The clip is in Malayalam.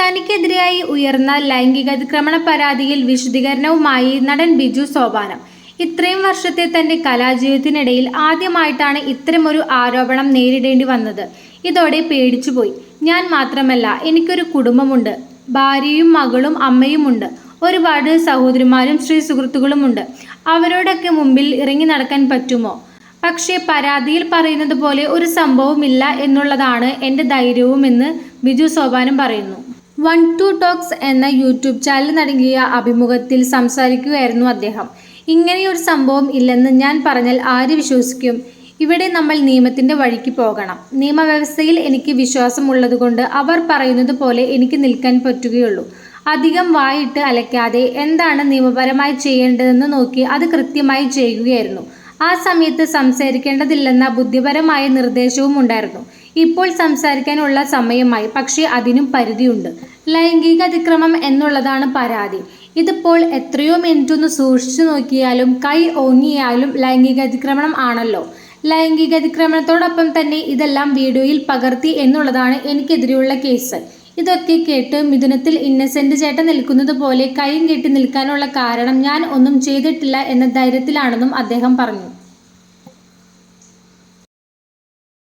തനിക്കെതിരെയായി ഉയർന്ന ലൈംഗികാതിക്രമണ പരാതിയിൽ വിശദീകരണവുമായി നടൻ ബിജു സോപാനം. ഇത്രയും വർഷത്തെ തന്റെ കലാജീവിതത്തിനിടയിൽ ആദ്യമായിട്ടാണ് ഇത്തരമൊരു ആരോപണം നേരിടേണ്ടി വന്നത്. ഇതോടെ പേടിച്ചുപോയി. ഞാൻ മാത്രമല്ല എനിക്കൊരു കുടുംബമുണ്ട്. ഭാര്യയും മകളും അമ്മയുമുണ്ട്. ഒരുപാട് സഹോദരിമാരും ശ്രീ സുഹൃത്തുക്കളുമുണ്ട്. അവരോടൊക്കെ മുമ്പിൽ ഇറങ്ങി നടക്കാൻ പറ്റുമോ? പക്ഷേ പരാതിയിൽ പറയുന്നത് പോലെ ഒരു സംഭവമില്ല എന്നുള്ളതാണ് എന്റെ ധൈര്യവുമെന്ന് ബിജു സോപാനം പറയുന്നു. വൺ ടു ടോക്സ് എന്ന യൂട്യൂബ് ചാനൽ നടങ്ങിയ അഭിമുഖത്തിൽ സംസാരിക്കുകയായിരുന്നു അദ്ദേഹം. ഇങ്ങനെയൊരു സംഭവം ഇല്ലെന്ന് ഞാൻ പറഞ്ഞാൽ ആര് വിശ്വസിക്കും? ഇവിടെ നമ്മൾ നിയമത്തിന്റെ വഴിക്ക് പോകണം. നിയമവ്യവസ്ഥയിൽ എനിക്ക് വിശ്വാസമുള്ളതുകൊണ്ട് അവർ പറയുന്നത് പോലെ എനിക്ക് നിൽക്കാൻ പറ്റുകയുള്ളൂ. അധികം വായിട്ട് അലക്കാതെ എന്താണ് നിയമപരമായി ചെയ്യേണ്ടതെന്ന് നോക്കി അത് കൃത്യമായി ചെയ്യുകയായിരുന്നു. ആ സമയത്ത് സംസാരിക്കേണ്ടതില്ലെന്ന ബുദ്ധിപരമായ നിർദ്ദേശവും ഉണ്ടായിരുന്നു. ഇപ്പോൾ സംസാരിക്കാനുള്ള സമയമായി. പക്ഷേ അതിനും പരിധിയുണ്ട്. ലൈംഗിക അതിക്രമം എന്നുള്ളതാണ് പരാതി. ഇതിപ്പോൾ എത്രയോ മിനിറ്റ് ഒന്ന് സൂക്ഷിച്ചു നോക്കിയാലും കൈ ഓങ്ങിയാലും ലൈംഗിക അതിക്രമണം ആണല്ലോ. ലൈംഗിക അതിക്രമണത്തോടൊപ്പം തന്നെ ഇതെല്ലാം വീഡിയോയിൽ പകർത്തി എന്നുള്ളതാണ് എനിക്കെതിരെയുള്ള കേസ്. ഇതൊക്കെ കേട്ട് മിഥുനത്തിൽ ഇന്നസെന്റ് ചേട്ടൻ നിൽക്കുന്നത് പോലെ കൈയും കെട്ടി നിൽക്കാനുള്ള കാരണം ഞാൻ ഒന്നും ചെയ്തിട്ടില്ല എന്ന ധൈര്യത്തിലാണെന്നും അദ്ദേഹം പറഞ്ഞു.